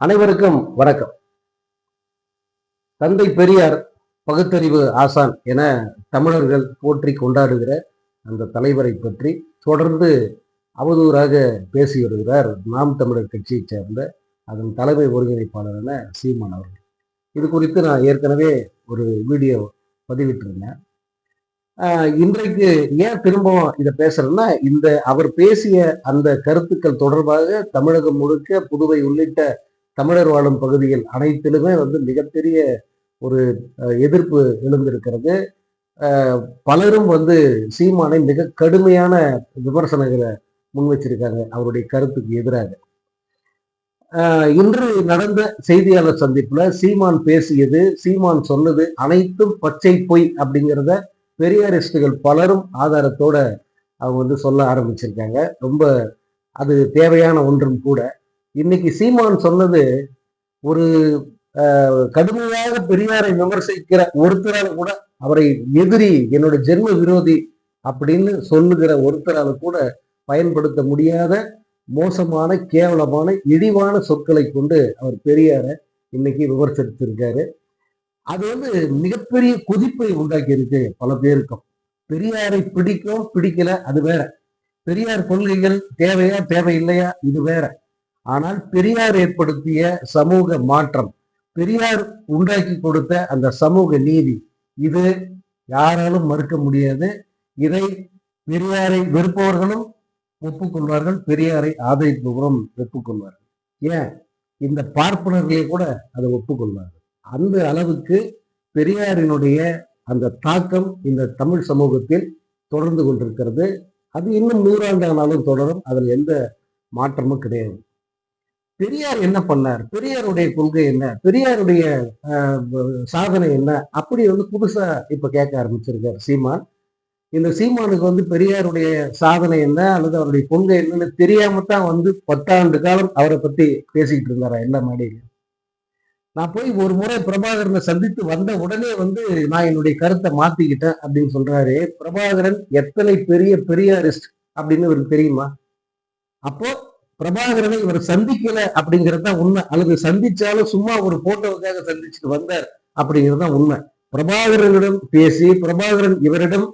அனைவருக்கும் வணக்கம். தந்தை பெரியார் பகுத்தறிவு ஆசான் என தமிழர்கள் போற்றி கொண்டாடுகிற அந்த தலைவரை பற்றி தொடர்ந்து அவதூறாக பேசி வருகிறார் நாம் தமிழர் கட்சியைச் சேர்ந்த அதன் தலைமை ஒருங்கிணைப்பாளரான சீமான் அவர்கள். இது குறித்து நான் ஏற்கனவே ஒரு வீடியோ பதிவிட்டிருந்தேன். ஆஹ் இன்றைக்கு ஏன் திரும்பவும் இதை பேசுறேன்னா இந்த அவர் பேசிய அந்த கருத்துக்கள் தொடர்பாக தமிழகம் முழுக்க புதுவை உள்ளிட்ட தமிழர் வாழும் பகுதிகள் அனைத்திலுமே வந்து மிகப்பெரிய ஒரு எதிர்ப்பு எழுந்திருக்கிறது. பலரும் வந்து சீமானை மிக கடுமையான விமர்சனங்களை முன் வச்சிருக்காங்க அவருடைய கருத்துக்கு எதிராக. இன்று நடந்த செய்தியாளர் சந்திப்புல சீமான் பேசியது சீமான் சொன்னது அனைத்தும் பச்சை பொய் அப்படிங்கிறத பெரியாரிஸ்டுகள் பலரும் ஆதாரத்தோட அவங்க வந்து சொல்ல ஆரம்பிச்சிருக்காங்க. ரொம்ப அது தேவையான ஒன்றும் கூட. இன்னைக்கு சீமான் சொன்னது ஒரு கடுமையாக பெரியாரை விமர்சிக்கிற ஒருத்தரால் கூட அவரை எதிரி என்னோட ஜென்ம விரோதி அப்படின்னு சொல்லுகிற ஒருத்தரால் கூட பயன்படுத்த முடியாத மோசமான கேவலமான இழிவான சொற்களை கொண்டு அவர் பெரியாரை இன்னைக்கு விமர்சித்திருக்காரு. அது வந்து மிகப்பெரிய கொதிப்பை உண்டாக்கி இருக்கு பல பேருக்கும். பெரியாரை பிடிக்கும் பிடிக்கல அது வேற. பெரியார் கொள்கைகள் தேவையா தேவையில்லையா இது வேற. ஆனால் பெரியார் ஏற்படுத்திய சமூக மாற்றம் பெரியார் உண்டாக்கி கொடுத்த அந்த சமூக நீதி இது யாராலும் மறுக்க முடியாது. இதை பெரியாரை வெறுப்பவர்களும் ஒப்புக்கொள்வார்கள் பெரியாரை ஆதரிப்பவரும் ஒப்புக்கொள்வார்கள். ஏன்? இந்த பார்ப்பனர்களே கூட அதை ஒப்புக்கொள்வார்கள். அந்த அளவுக்கு பெரியாரினுடைய அந்த தாக்கம் இந்த தமிழ் சமூகத்தில் தொடர்ந்து கொண்டிருக்கிறது. அது இன்னும் நூறாண்டு ஆனாலும் தொடரும் அதில் எந்த மாற்றமும் கிடையாது. பெரியார் என்ன பண்ணார்? பெரியாருடைய கொள்கை என்ன? பெரியாருடைய சாதனை என்ன? அப்படி வந்து புதுசா இப்ப கேட்க ஆரம்பிச்சிருக்கார் சீமான். இந்த சீமானுக்கு வந்து பெரியாருடைய சாதனை என்ன? அல்லது அவருடைய கொள்கை என்னன்னு தெரியாம தான் வந்து பத்தாண்டு காலம் அவரை பத்தி பேசிக்கிட்டு இருந்தாரா எல்லா மேடையிலும் நான் போய் ஒரு முறை பிரபாகரனை சந்தித்து வந்த உடனே வந்து நான் என்னுடைய கருத்தை மாத்திக்கிட்டேன் அப்படின்னு சொல்றாரு. பிரபாகரன் எத்தனை பெரிய பெரியாரிஸ்ட் அப்படின்னு இவருக்கு தெரியுமா? அப்போ பிரபாகரனை இவர் சந்திக்கல அப்படிங்கிறது தான் உண்மை. அல்லது சந்திச்சாலும் சும்மா ஒரு போட்டோவுக்காக சந்திச்சுட்டு வந்தார் அப்படிங்கிறது தான் உண்மை. பிரபாகரனிடம் பேசி பிரபாகரன் இவரிடம்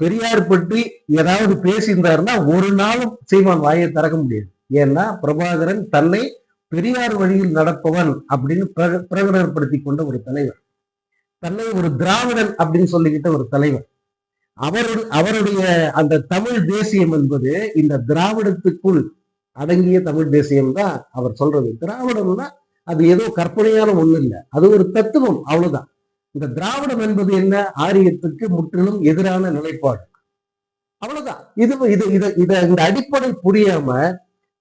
பெரியார் பற்றி ஏதாவது பேசியிருந்தாருன்னா ஒரு நாளும் சீமான் வாயை திறக்க முடியாது. ஏன்னா பிரபாகரன் தன்னை பெரியார் வழியில் நடப்பவன் அப்படின்னு பிரகடனப்படுத்தி கொண்ட ஒரு தலைவர். தன்னை ஒரு திராவிடன் அப்படின்னு சொல்லிக்கிட்ட ஒரு தலைவர். அவருடைய அவருடைய அந்த தமிழ் தேசியம் என்பது இந்த திராவிடத்துக்குள் அடங்கிய தமிழ் தேசியம் தான் அவர் சொல்றது. திராவிடம்னா அது ஏதோ கற்பனையான ஒண்ணு இல்லை. அது ஒரு தத்துவம் அவ்வளவுதான். இந்த திராவிடம் என்பது என்ன? ஆரியத்துக்கு முற்றிலும் எதிரான நிலைப்பாடு. அவ்வளவுதான். இது இது இதை இதை இந்த அடிப்படை புரியாம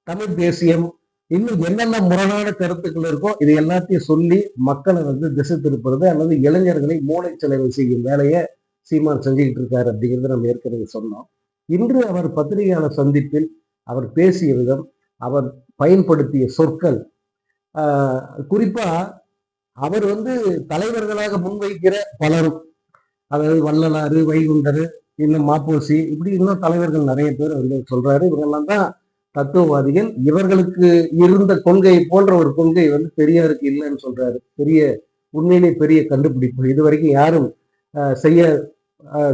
தமிழ் தேசியம் இன்னும் என்னென்ன முரணான கருத்துக்கள் இருக்கோ இது எல்லாத்தையும் சொல்லி மக்களை வந்து திசை திருப்புறது அல்லது இளைஞர்களை மூளை செலவு செய்யும் வேலையை சீமான் செஞ்சுக்கிட்டு இருக்காரு அப்படிங்கிறத நம்ம ஏற்கனவே சொன்னோம். இன்று அவர் பத்திரிகையாளர் சந்திப்பில் அவர் பேசிய விதம் அவர் பயன்படுத்திய சொற்கள். ஆஹ், குறிப்பா அவர் வந்து தலைவர்களாக முன்வைக்கிற பலரும் அதாவது வள்ளலாறு வைகுண்டர் இன்னும் மாப்போசி இப்படி இன்னும் தலைவர்கள் நிறைய பேர் வந்து சொல்றாரு. இவங்கெல்லாம் தான் தத்துவவாதிகள். இவர்களுக்கு இருந்த கொள்கை போன்ற ஒரு கொள்கை வந்து பெரியாருக்கு இல்லைன்னு சொல்றாரு. பெரிய உண்மையிலே பெரிய கண்டுபிடிப்பு. இது வரைக்கும் யாரும் ஆஹ், செய்ய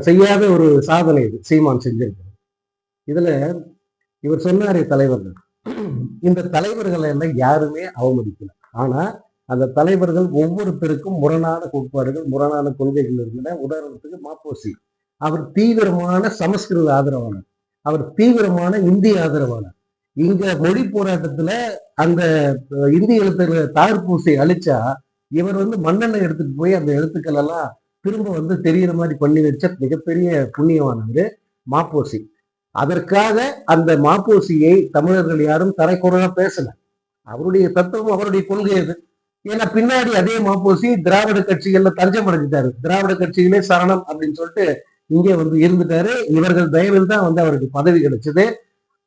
செய்யாத ஒரு சாதனை இது. சீமான் செஞ்சிருக்காரு இதுல இவர் சொன்னாரே தலைவர்கள். இந்த தலைவர்களை எல்லாம் யாருமே அவமதிக்கல. ஆனா அந்த தலைவர்கள் ஒவ்வொருத்தருக்கும் முரணான கோட்பாடுகள் முரணான கொள்கைகள் இருந்தன. உதாரணத்துக்கு மாப்போசி. அவர் தீவிரமான சமஸ்கிருத ஆதரவாளர். அவர் தீவிரமான இந்திய ஆதரவாளர். இங்க மொழி போராட்டத்துல அந்த இந்திய எழுத்துக்களை தார்பூசை அழிச்சா இவர் வந்து மன்னனை எடுத்துட்டு போய் அந்த எழுத்துக்கள் எல்லாம் திரும்ப வந்து தெரியற மாதிரி பண்ணி வச்ச மிகப்பெரிய புண்ணியமானவர் மாப்போசி. அதற்காக அந்த மாப்போசியை தமிழர்கள் யாரும் தரைக்குறவா பேசல. அவருடைய தத்துவம் அவருடைய கொள்கை அது. ஏன்னா பின்னாடி அதே மாப்போசி திராவிட கட்சிகள்ல தஞ்சம் அடைஞ்சிட்டாரு. திராவிட கட்சிகளே சரணம் அப்படின்னு சொல்லிட்டு இங்கே வந்து இருந்துட்டாரு. இவர்கள் தயவில் தான் வந்து அவருக்கு பதவி கிடைச்சது.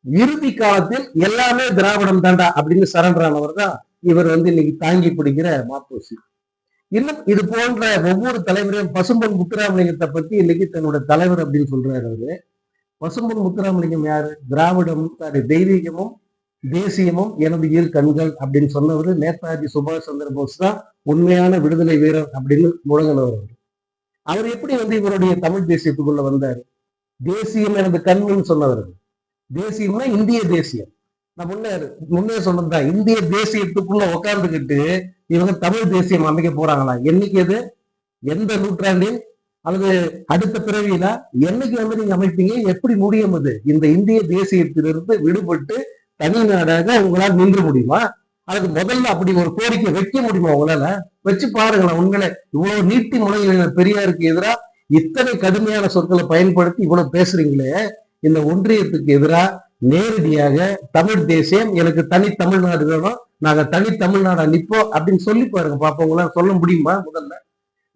இறுதி காலத்தில் எல்லாமே திராவிடம் தாண்டா அப்படின்னு சரண்டரானவர் தான் இவர் வந்து இன்னைக்கு தாங்கி பிடிக்கிற மாப்போசி. இன்னும் இது போன்ற ஒவ்வொரு தலைவரையும் பசும்பன் முத்துராமலிங்கத்தை பத்தி இன்னைக்கு தன்னோட தலைவர் அப்படின்னு சொல்றாரு அவரு. பசும்பொன் முத்துராமலிங்கம் யாரு? திராவிடம் சாரி தெய்வீகமும் தேசியமும் எனது இரு கண்கள் அப்படின்னு சொன்னவர் நேதாஜி சுபாஷ் சந்திர போஸ் தான் உண்மையான விடுதலை வீரர் அப்படின்னு முழங்கினவர் அவர் அவர் எப்படி வந்து இவருடைய தமிழ் தேசியத்துக்குள்ள வந்தாரு? தேசியம் எனது கண்ணுன்னு சொன்னவர் தேசியம்னா இந்திய தேசியம். நான் முன்னே முன்னே சொன்னதுதான். இந்திய தேசியத்துக்குள்ள உட்கார்ந்துக்கிட்டு இவங்க தமிழ் தேசியம் அமைக்க போறாங்களா? என்னைக்கு எது எந்த நூற்றாண்டில்? அல்லது அடுத்த பிறவியில என்னைக்கு வந்து நீங்க அமைப்பீங்க? எப்படி முடியும் அது? இந்த இந்திய தேசியத்திலிருந்து விடுபட்டு தனி நாடாக உங்களால் நின்று முடியுமா? அதுக்கு முதல்ல அப்படி ஒரு கோரிக்கை வைக்க முடியுமா உங்களால? வச்சு பாருங்களேன் உங்களை இவ்வளவு நீட்டி முனையில பெரியாருக்கு எதிராக இத்தனை கடுமையான சொற்களை பயன்படுத்தி இவ்வளவு பேசுறீங்களே. இந்த ஒன்றியத்துக்கு எதிராக நேரடியாக தமிழ் தேசியம் எனக்கு தனி தமிழ்நாடு வேணும் நாங்க தனி தமிழ்நாடா நிப்போம் அப்படின்னு சொல்லி பாருங்க. பாப்போம் உங்களால சொல்ல முடியுமா முதல்ல?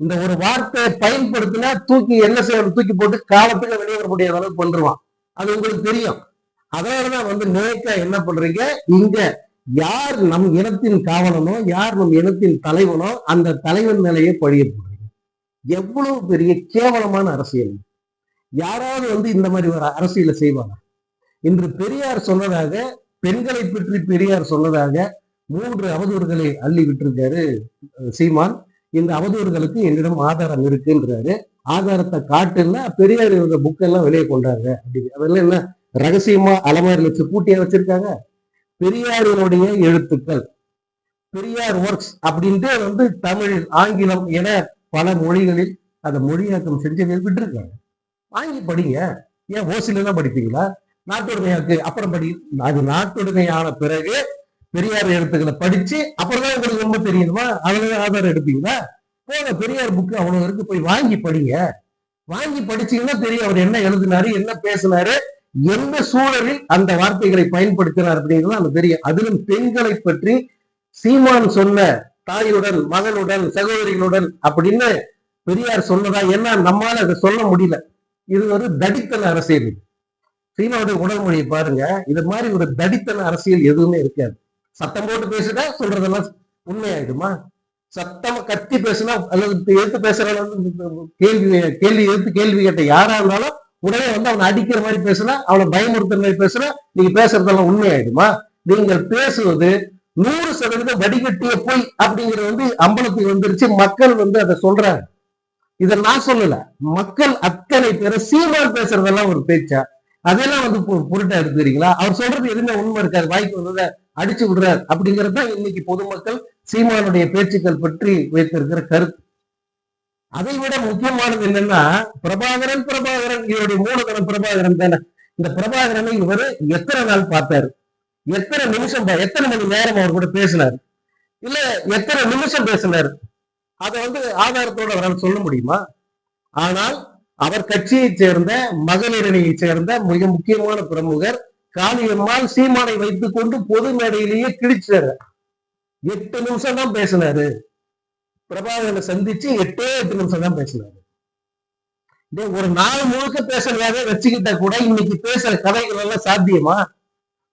இந்த ஒரு வார்த்தையை பயன்படுத்தினா தூக்கி என்ன செய்யணும்? தூக்கி போட்டு காலத்துக்கு வெளியே வர அளவுக்கு பண்ணுவான் அது உங்களுக்கு தெரியும். அதனாலதான் வந்து நேக்க என்ன பண்றீங்க? இங்க யார் நம் இனத்தின் காவலனோ யார் நம் இனத்தின் தலைவனோ அந்த தலைவன் மேலேயே பழிய போடுறீங்க. எவ்வளவு பெரிய கேவலமான அரசியல் யாராவது வந்து இந்த மாதிரி ஒரு அரசியலை செய்வாங்க. இன்று பெரியார் சொன்னதாக பெண்களை பற்றி பெரியார் சொன்னதாக மூன்று அவதூறுகளை அள்ளி விட்டிருக்காரு சீமான். இந்த அவதூறுகளுக்கு என்னிடம் ஆதாரம் இருக்குன்றாரு. ஆதாரத்தை காட்டுன்னா பெரியார் இருந்த புக்கெல்லாம் வெளியே கொண்டாங்க அப்படின்னு. அதெல்லாம் என்ன? ரகசியமா அலமாரியில் வச்சு கூட்டியா வச்சிருக்காங்க. பெரியாரினுடைய எழுத்துக்கள். பெரியார் ஒர்க்ஸ் அப்படின்ட்டு வந்து தமிழ் ஆங்கிலம் என பல மொழிகளில் அதை மொழியாக்கம் செஞ்சு விட்டுருக்காங்க. வாங்கி படிங்க. ஏன் ஓசில தான் படிப்பீங்களா? நாட்டுடைமையாக்கு அப்புறம் படி. அது நாட்டுடைமையான பிறகு பெரியார் எழுத்துக்களை படிச்சு அப்புறம் தான் உங்களுக்கு ரொம்ப தெரியணுமா அதுல ஆதாரம் எடுப்பீங்களா? போன பெரியார் புக்கு அவ்வளவு இருக்கு போய் வாங்கி படிங்க. வாங்கி படிச்சீங்கன்னா தெரியும் அவர் என்ன எழுதினாரு என்ன பேசினாரு எந்த சூழலில் அந்த வார்த்தைகளை பயன்படுத்தினார் அப்படிங்கிறது அந்த தெரியும் அதிலும் பெண்களை பற்றி சீமான் சொன்ன தாயுடன் மகனுடன் சகோதரிகளுடன் அப்படின்னு பெரியார் சொன்னதா? என்ன நம்மால அதை சொல்ல முடியல. இது ஒரு தடித்தன அரசியல். சீமாவுடைய உடல் மொழியை பாருங்க. இது மாதிரி ஒரு தடித்தன அரசியல் எதுவுமே இருக்காது. சத்தம் போட்டு பேசுனா சொல்றதெல்லாம் உண்மையாயிடுமா? சத்தம் கத்தி பேசுனா அல்லது எடுத்து வந்து கேள்வி கேள்வி எடுத்து கேள்வி கேட்ட யாரா இருந்தாலும் உடனே வந்து அவனை அடிக்கிற மாதிரி பேசுனா அவனை பயமுறுத்துற மாதிரி பேசுனா நீங்க பேசுறதெல்லாம் உண்மையாயிடுமா? நீங்கள் பேசுவது நூறு சதவீதம் வடிகட்டிய பொய் அப்படிங்கிறது வந்து அம்பலத்துக்கு வந்துருச்சு. மக்கள் வந்து அதை சொல்றாங்க. இதை நான் சொல்லல. மக்கள் அத்தனை பேரை சீமான் பேசுறதெல்லாம் ஒரு பேச்சா? அதெல்லாம் வந்து பொருட்டா எடுத்துக்கிறீங்களா? அவர் சொல்றது எதுவுமே உண்மை இருக்காது. வாய்க்கு வந்ததை அடிச்சு விடுறாரு. அப்படிங்கிறது தான் இன்னைக்கு பொதுமக்கள் சீமானுடைய பேச்சுக்கள் பற்றி வைத்திருக்கிற கருத்து. அதை விட முக்கியமானது என்னன்னா பிரபாகரன் பிரபாகரன் இவருடைய மூலதனம் பிரபாகரன் தானே. இந்த பிரபாகரனை இவர் எத்தனை நாள் பார்த்தாரு? எத்தனை நிமிஷம் எத்தனை மணி நேரம் அவர் கூட பேசினாரு? இல்ல எத்தனை நிமிஷம் பேசினாரு? அதை வந்து ஆதாரத்தோட அவரால் சொல்ல முடியுமா? ஆனால் அவர் கட்சியை சேர்ந்த மகளிரணியைச் சேர்ந்த மிக முக்கியமான பிரமுகர் காளியம்மாள் சீமானை வைத்துக் கொண்டு பொது மேடையிலேயே கிழிச்சாரு. எட்டு நிமிஷம் தான் பேசினாரு. பிரபாகரனை சந்திச்சு எட்டே எட்டு நிமிஷம் தான் பேசினாரு. ஒரு நாள் முழுக்க பேசுற வேலையை வச்சுக்கிட்டா கூட இன்னைக்கு பேசுற கதைகள் எல்லாம் சாத்தியமா?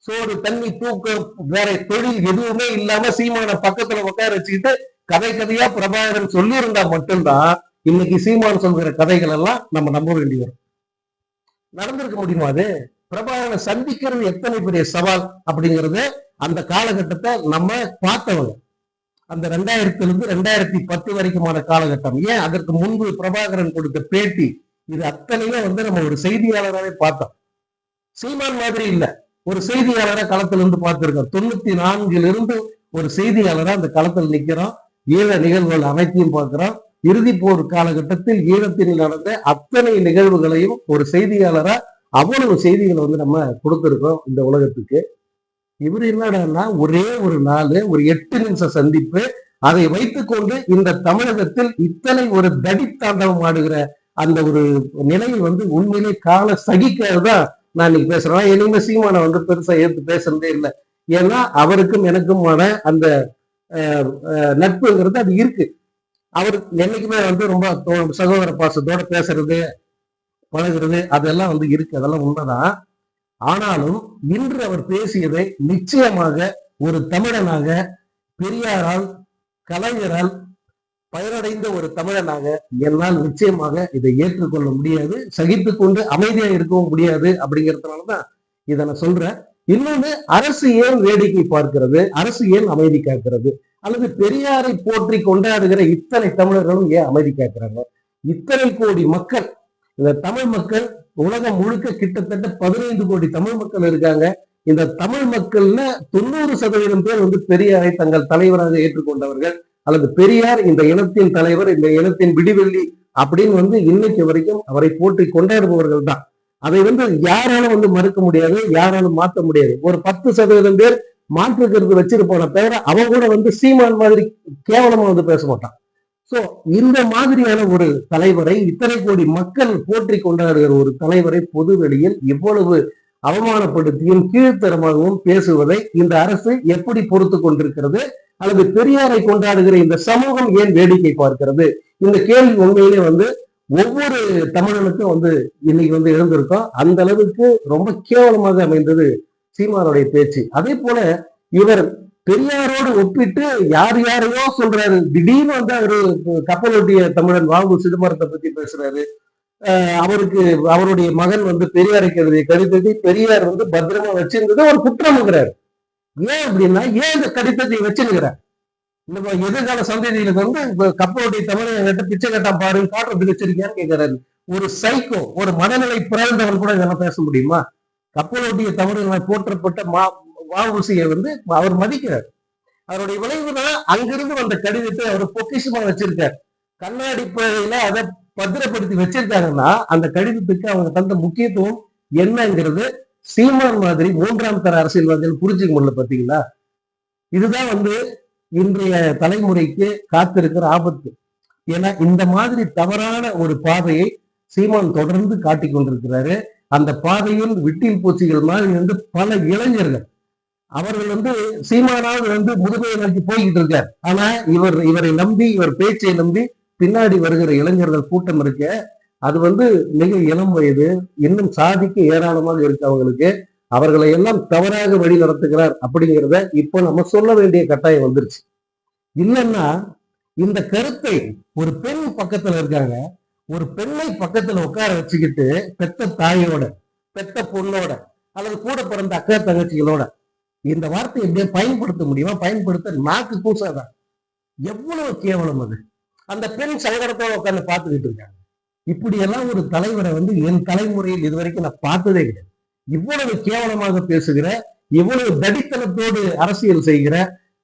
சோறு தண்ணி தூக்கம் வேற தொழில் எதுவுமே இல்லாம சீமான பக்கத்துல உட்கார வச்சுக்கிட்டு கதை கதையா பிரபாகரன் சொல்லியிருந்தா மட்டும்தான் இன்னைக்கு சீமான் சொல்கிற கதைகள் எல்லாம் நம்ம நம்ப வேண்டி வரும் நடந்திருக்க முடியுமா அது? பிரபாகரனை சந்திக்கிறது எத்தனை பெரிய சவால் அப்படிங்கறது அந்த காலகட்டத்தை நம்ம பார்த்தவங்க. அந்த ரெண்டாயிரத்துல இருந்து ரெண்டாயிரத்தி பத்து வரைக்குமான காலகட்டம். ஏன்? அதற்கு முன்பு பிரபாகரன் கொடுத்த பேட்டி இது அத்தனையும் வந்து நம்ம ஒரு செய்தியாளராகவே பார்த்தோம். சீமான் மாதிரி இல்ல. ஒரு செய்தியாளரை களத்துல இருந்து பார்த்திருக்கோம். தொண்ணூத்தி நான்குல இருந்து ஒரு செய்தியாளரா அந்த களத்தில் நிக்கிறோம். ஈழ நிகழ்வுகள் அனைத்தையும் பார்க்கிறோம். இறுதி போர் காலகட்டத்தில் ஈழத்தில் நடந்த அத்தனை நிகழ்வுகளையும் ஒரு செய்தியாளரா அவ்வளவு செய்திகளை வந்து நம்ம கொடுத்துருக்கோம் இந்த உலகத்துக்கு. இவர் என்னடான்னா ஒரே ஒரு நாள் ஒரு எட்டு நிமிஷம் சந்திப்பு அதை வைத்துக்கொண்டு இந்த தமிழகத்தில் இத்தனை ஒரு தடித்தாண்டவம் ஆடுகிற அந்த ஒரு நிலையை வந்து உண்மையிலே கால சகிக்கிறதுதான் நான் இன்னைக்கு பேசுறேன். இனிமே சீமானை வந்து பெருசா ஏற்று பேசுறதே இல்லை. ஏன்னா அவருக்கும் எனக்குமான அந்த நட்புங்கிறது அது இருக்கு. அவர் என்னைக்குமே வந்து ரொம்ப சகோதர பாசத்தோட பேசுறது பழகிறது அதெல்லாம் வந்து இருக்கு. அதெல்லாம் உண்மைதான். ஆனாலும் இன்று அவர் பேசியதை நிச்சயமாக ஒரு தமிழனாக பெரியாரால் கலைஞரால் பயனடைந்த ஒரு தமிழனாக என்னால் நிச்சயமாக இதை ஏற்றுக்கொள்ள முடியாது சகித்து கொண்டு அமைதியா இருக்கவும் முடியாது அப்படிங்கிறதுனாலதான் இதை நான் சொல்றேன். இன்னொன்னு அரசு ஏன் வேடிக்கை பார்க்கிறது? அரசு ஏன் அமைதி காக்கிறது? அல்லது பெரியாரை போற்றி கொண்டாடுகிற இத்தனை தமிழர்களும் ஏன் அமைதி காக்கிறாங்க இத்தனை கோடி மக்கள் இந்த தமிழ் மக்கள் உலகம் முழுக்க கிட்டத்தட்ட பதினைந்து கோடி தமிழ் மக்கள் இருக்காங்க. இந்த தமிழ் மக்கள்ல தொண்ணூறு சதவீதம் பேர் வந்து பெரியாரை தங்கள் தலைவராக ஏற்றுக்கொண்டவர்கள். அல்லது பெரியார் இந்த இனத்தின் தலைவர் இந்த இனத்தின் விடிவெள்ளி அப்படின்னு வந்து இன்னைக்கு வரைக்கும் அவரை போற்றி கொண்டாடுபவர்கள் தான். அதை வந்து யாராலும் வந்து மறுக்க முடியாது யாராலும் மாற்ற முடியாது. ஒரு பத்து சதவீதம் பேர் மாற்று கருத்து வச்சிருப்பான தவிர அவன் கூட வந்து சீமான் மாதிரி கேவலமா வந்து பேச மாட்டான். சோ இந்த மாதிரியான ஒரு தலைவரை இத்தனை கோடி மக்கள் போற்றி கொண்டாடுகிற ஒரு தலைவரை பொது வெளியில் இவ்வளவு அவமானப்படுத்தியும் கீழ்த்தரமாகவும் பேசுவதை இந்த அரசு எப்படி பொறுத்து கொண்டிருக்கிறது? அல்லது பெரியாரை கொண்டாடுகிற இந்த சமூகம் ஏன் வேடிக்கை பார்க்கிறது? இந்த கேள்வி உண்மையிலே வந்து ஒவ்வொரு தமிழனுக்கும் வந்து இன்னைக்கு வந்து எழுந்திருக்கோம். அந்த அளவுக்கு ரொம்ப கேவலமாக அமைந்தது சீமானுடைய பேச்சு. அதே போல இவர் பெரியாரோடு ஒப்பிட்டு யார் யாரையோ சொல்றாரு. திடீர்னு வந்து அவரு கப்பலோட்டிய தமிழன் வாங்கு சிதம்பரத்தை பத்தி பேசுறாரு. அவருக்கு அவருடைய மகன் வந்து பெரியாருக்கு எழுதிய கடிதத்தை பெரியார் வந்து பத்திரமா வச்சிருந்தது ஒரு குற்றம்ங்கிறாரு. ஏன் அப்படின்னா ஏன் இந்த கடிதத்தை வச்சிருக்கிறார்? இந்த எதிர்கால சந்ததிகளுக்கு வந்து இப்ப கப்பலோட்டிய தமிழன் என்கிட்ட பிச்சை கட்டா பாரு காட்டுறதுக்கு வச்சிருக்கியான்னு கேட்கிறாரு ஒரு சைக்கோ ஒரு மனநிலை பிறந்தவன் கூட இதெல்லாம் பேச முடியுமா? கப்பலோட்டிய தமிழர்கள் போற்றப்பட்ட மா வாவுசியை வந்து அவர் மதிக்கிறார். அவருடைய விளைவுதான் அங்கிருந்து வந்த கடிதத்தை அவர் பொக்கிஷமா வச்சிருக்கார். கண்ணாடி பழையில அதை பத்திரப்படுத்தி வச்சிருக்காங்கன்னா அந்த கடிதத்துக்கு அவங்க தந்த முக்கியத்துவம் என்னங்கிறது சீமான் மாதிரி மூன்றாம் தர அரசியல்வாதிகள் புரிஞ்சுக்க முடியல பாத்தீங்களா? இதுதான் வந்து இன்றைய தலைமுறைக்கு காத்திருக்கிற ஆபத்து. ஏன்னா இந்த மாதிரி தவறான ஒரு பாதையை சீமான் தொடர்ந்து காட்டிக் கொண்டிருக்கிறாரு. அந்த பாதையில் விட்டில் பூச்சிகள் மாதிரி வந்து பல இளைஞர்கள் அவர்கள் வந்து சீமானாவது வந்து முதுமையை நோக்கி போய்கிட்டு இருக்கார். ஆனா இவர் இவரை நம்பி இவர் பேச்சை நம்பி பின்னாடி வருகிற இளைஞர்கள் கூட்டம் இருக்க அது வந்து மிக இளம் வயது இன்னும் சாதிக்க ஏராளமாக இருக்கு அவங்களுக்கு. அவர்களை எல்லாம் தவறாக வழி நடத்துகிறார் அப்படிங்கிறத இப்போ நம்ம சொல்ல வேண்டிய கட்டாயம் வந்துருச்சு. இல்லைன்னா இந்த கருத்தை ஒரு பெண் பக்கத்துல இருக்காங்க ஒரு பெண்ணை பக்கத்துல உட்கார வச்சுக்கிட்டு பெத்த தாயோட பெத்த பொண்ணோட அல்லது கூட பிறந்த அக்கா தங்கச்சிகளோட இந்த வார்த்தையை எப்படியே பயன்படுத்த முடியுமா? பயன்படுத்த நாக்கு கூசாதான் எவ்வளவு கேவலம் அது. அந்த பெண் சங்கடத்தோட உட்கார்ந்து பார்த்துக்கிட்டு இருக்காங்க இப்படி எல்லாம் ஒரு தலைவரை வந்து என் தலைமுறையில் இதுவரைக்கும் நான் பார்த்ததே கிடையாது. இவ்வளவு கேவலமாக பேசுகிற இவ்வளவு தடித்தனத்தோடு அரசியல் செய்கிற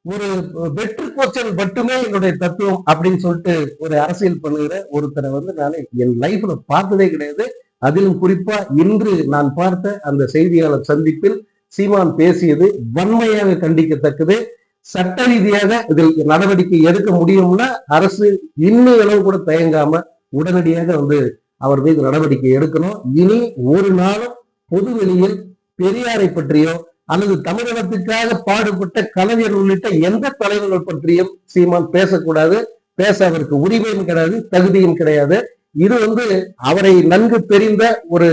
ஒரு வெற்று கோச்சல் மட்டுமே என்னுடைய தத்துவம் அப்படின்னு சொல்லிட்டு ஒரு அரசியல் பண்ணுகிற ஒருத்தரை வந்து நான் என் லைஃப்ல பார்த்ததே கிடையாது. அதிலும் குறிப்பா இன்று நான் பார்த்த அந்த செய்தியாளர் சந்திப்பில் சீமான் பேசியது வன்மையாக கண்டிக்கத்தக்கது. சட்ட ரீதியாக இதில் நடவடிக்கை எடுக்க முடியும்னா அரசு இன்னும் அளவு கூட தயங்காம உடனடியாக வந்து அவர் மீது நடவடிக்கை எடுக்கணும். இனி ஒரு நாளும் பொது வெளியில் பெரியாரை பற்றியோ அல்லது தமிழகத்துக்காக பாடுபட்ட கலைஞர் உள்ளிட்ட எந்த தலைவர்கள் பற்றியும் சீமான் பேசக்கூடாது. பேச அவருக்கு உரிமையும் கிடையாது தகுதியும் கிடையாது. இது வந்து அவரை நன்கு தெரிந்த ஒரு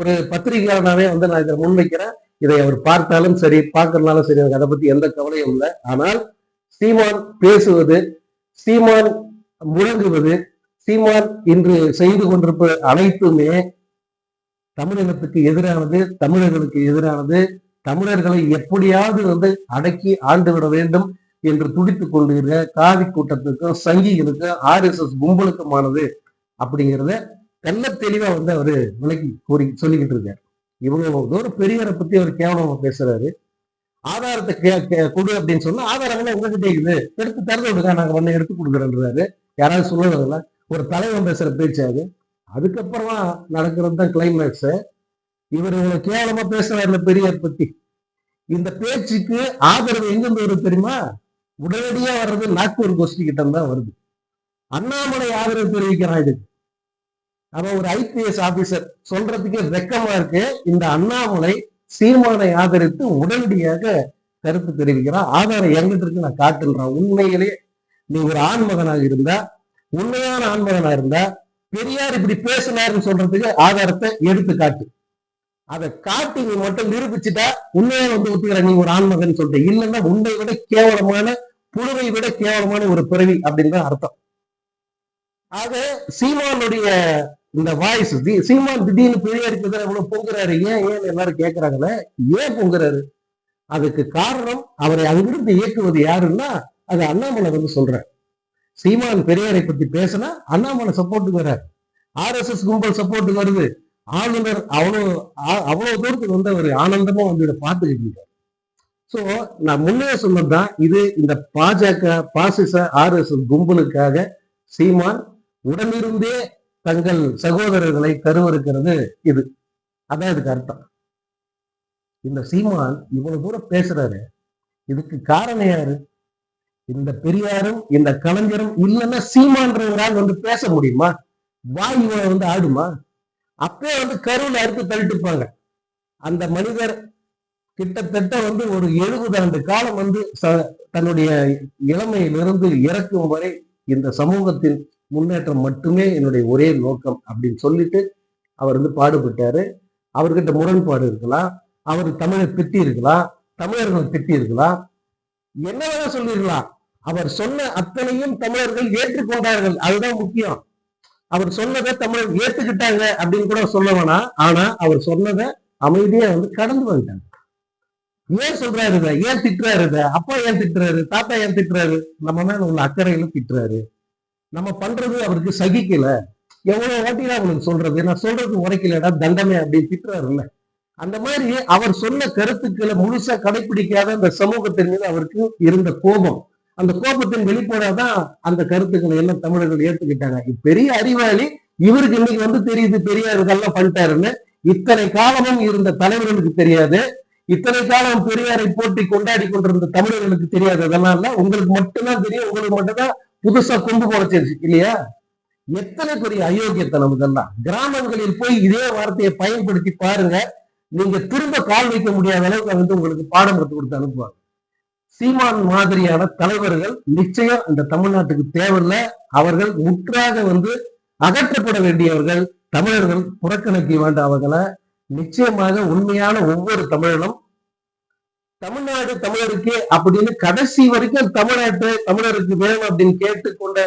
ஒரு பத்திரிகையாளனாவே வந்து நான் இதை முன்வைக்கிறேன். இதை அவர் பார்த்தாலும் சரி பார்க்கறதுனாலும் சரி எனக்கு அதை பத்தி எந்த கவலையும் இல்லை. ஆனால் சீமான் பேசுவது சீமான் முழங்குவது சீமான் இன்று செய்து கொண்டிருப்ப அனைத்துமே தமிழகத்துக்கு எதிரானது தமிழர்களுக்கு எதிரானது. தமிழர்களை எப்படியாவது வந்து அடக்கி ஆண்டு விட வேண்டும் என்று துடித்துக் கொண்டிருக்கிற காவி கூட்டத்துக்கும் சங்கிகளுக்கும் ஆர் எஸ் எஸ் கும்பலுக்குமானது அப்படிங்கிறத தெல்ல தெளிவா வந்து அவரு விளக்கி கூறி சொல்லிக்கிட்டு இருக்காரு. இவ்வளவு தூரம் பெரியவரை பத்தி அவர் கேவலமா பேசுறாரு. ஆதாரத்தை கே கொடு அப்படின்னு சொன்னா எல்லாம் உங்ககிட்ட இருக்குது. எடுத்து திறந்து விடுங்க நாங்க வந்து எடுத்து கொடுக்குறேன்றாரு. யாராவது சொல்லுவாங்களா? ஒரு தலைவன் பேசுற பேச்சாது அதுக்கப்புறமா நடக்கிறது தான் கிளைமேக்ஸ் இவர் இவ்வளவு கேவலமா பேசுறாருல பெரியார் பத்தி. இந்த பேச்சுக்கு ஆதரவு எங்கிருந்து வருது தெரியுமா? உடனடியா வர்றது நாக்பூர் கோஷ்டி கிட்ட தான் வருது. அண்ணாமலை ஆதரவு தெரிவிக்கிறான் இதுக்கு. அவன் ஒரு ஐபிஎஸ் ஆபீசர் சொல்றதுக்கே வெக்கமா இருக்கு. இந்த அண்ணாமலை சீமானை ஆதரித்து உடனடியாக கருத்து தெரிவிக்கிறான் ஆதாரம் எங்கிட்ட இருக்கு நான் காட்டுன்றான் உண்மையிலேயே நீ ஒரு ஆண்மகனாக இருந்தா உண்மையான ஆண்மகனா இருந்தா பெரியார் இப்படி பேசினாருன்னு சொல்றதுக்கு ஆதாரத்தை எடுத்து காட்டு. அதை காட்டி நீ மட்டும் நிரூபிச்சுட்டா உண்மையை வந்து ஒத்துக்கிற நீ ஒரு ஆண்மகன் சொல்லிட்டு. இல்லைன்னா உண்மை விட கேவலமான புழுவை விட கேவலமான ஒரு பிறவி அப்படின்னு தான் அர்த்தம். ஆக சீமானுடைய இந்த வாய்ஸ் சீமான் திடீர்னு பெரியாருக்கு எதிராக எவ்வளவு பொங்குறாரு. ஏன் ஏன் எல்லாரும் கேட்கறாங்களே ஏன் பொங்குறாரு? அதுக்கு காரணம் அவரை அங்கிருந்து இயக்குவது யாருன்னா அது அண்ணாமலை வந்து சொல்றாரு. சீமான் பெரியாரை பத்தி பேசினா அண்ணாமலை சப்போர்ட்டுக்கு எஸ் ஆர்எஸ்எஸ் கும்பல் சப்போர்ட்டுக்கு வருது. ஆளுநர் அவ்வளவு அவ்வளவு தூரத்துக்கு வந்து அவர் ஆனந்தமா வந்து இதை பார்த்துக்கிட்டு இருக்காரு. சோ நான் முன்னே சொன்னதுதான் இது இந்த பாஜக பாசிச ஆர்எஸ்எஸ் கும்பலுக்காக சீமான் உடனிருந்தே தங்கள் சகோதரர்களை கருவறுக்கிறது இது. அதான் இதுக்கு அர்த்தம். இந்த சீமான் இவ்வளவு தூரம் பேசுறாரு. இதுக்கு காரணம் யாரு? இந்த பெரியாரும் இந்த கலைஞரும் இல்லைன்னா சீமான்றவரால் வந்து பேச முடியுமா? வாய் இவளை வந்து ஆடுமா? அப்பவே வந்து கருவில் அறுத்து தள்ளிட்டுப்பாங்க அந்த மனிதர் கிட்டத்தட்ட வந்து ஒரு எழுபது ஆண்டு காலம் வந்து ச- தன்னுடைய இளமையிலிருந்து இறக்கும் வரை இந்த சமூகத்தின் முன்னேற்றம் மட்டுமே என்னுடைய ஒரே நோக்கம் அப்படின்னு சொல்லிட்டு அவர் வந்து பாடுபட்டாரு. அவர்கிட்ட முரண்பாடு இருக்கலாம் அவர் தமிழை திட்டி இருக்கலாம் தமிழர்களை திட்டி இருக்கலாம் என்ன வேணா சொல்லிருக்கலாம். அவர் சொன்ன அத்தனையும் தமிழர்கள் ஏற்றுக்கொண்டார்கள். அதுதான் முக்கியம். அவர் சொன்னதை தமிழர் ஏத்துக்கிட்டாங்க அப்படின்னு கூட சொல்ல வேணாம். ஆனா அவர் சொன்னதை அமைதியா வந்து கடந்து வந்துட்டாங்க. ஏன் சொல்றாரு ஏன் திட்டுறாரு அப்பா ஏன் திட்டுறாரு? தாத்தா ஏன் திட்டுறாரு? நம்ம மேல உள்ள அக்கறையில திட்டுறாரு. நம்ம பண்றது அவருக்கு சகிக்கல. எவ்வளவு வாட்டிலாம் அவனுக்கு சொல்றது? நான் சொல்றது உரைக்கலடா தண்டனை அப்படின்னு திட்டுறாருல்ல. அந்த மாதிரி அவர் சொன்ன கருத்துக்களை முழுசா கடைபிடிக்காத அந்த சமூகத்தின் மீது அவருக்கு இருந்த கோபம். அந்த கோபத்தின் வெளிப்பாடாதான் அந்த கருத்துக்களை எல்லாம் தமிழர்கள் ஏத்துக்கிட்டாங்க. பெரிய அறிவாளி இவருக்கு இன்னைக்கு வந்து தெரியுது பெரியார் இதெல்லாம் பண்ணிட்டாருன்னு. இத்தனை காலமும் இருந்த தலைவர்களுக்கு தெரியாது. இத்தனை காலம் பெரியாரை போட்டி கொண்டாடி கொண்டிருந்த தமிழர்களுக்கு தெரியாது. அதெல்லாம் இல்ல. உங்களுக்கு மட்டும்தான் தெரியும் உங்களுக்கு மட்டும்தான் புதுசா கொண்டு போறச்சிருச்சு இல்லையா? எத்தனை பெரிய அயோக்கியத்தனம் இதெல்லாம். கிராமங்களில் போய் இதே வார்த்தையை பயன்படுத்தி பாருங்க. நீங்க திரும்ப கால் வைக்க முடியாத அளவுக்கு வந்து உங்களுக்கு பாடம் கற்றுக் கொடுத்து அனுப்புவாங்க. சீமான் மாதிரியான தலைவர்கள் நிச்சயம் இந்த தமிழ்நாட்டுக்கு தேவையில்லை. அவர்கள் முற்றாக வந்து அகற்றப்பட வேண்டியவர்கள் தமிழர்கள் புறக்கணிக்க வேண்டாம் அவர்களை. நிச்சயமாக உண்மையான ஒவ்வொரு தமிழனும் தமிழ்நாடு தமிழருக்கு அப்படின்னு கடைசி வரைக்கும் தமிழ்நாட்டு தமிழருக்கு வேணும் அப்படின்னு கேட்டுக்கொண்ட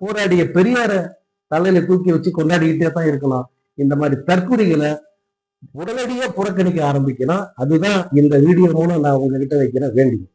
போராடிய பெரியார தலையில தூக்கி வச்சு கொண்டாடிக்கிட்டே தான் இருக்கலாம் இந்த மாதிரி தற்கொலைகளை உடனடியாக புறக்கணிக்க ஆரம்பிக்கலாம் அதுதான் இந்த வீடியோ மூலம் நான் உங்ககிட்ட வைக்கிறேன் வேண்டியது.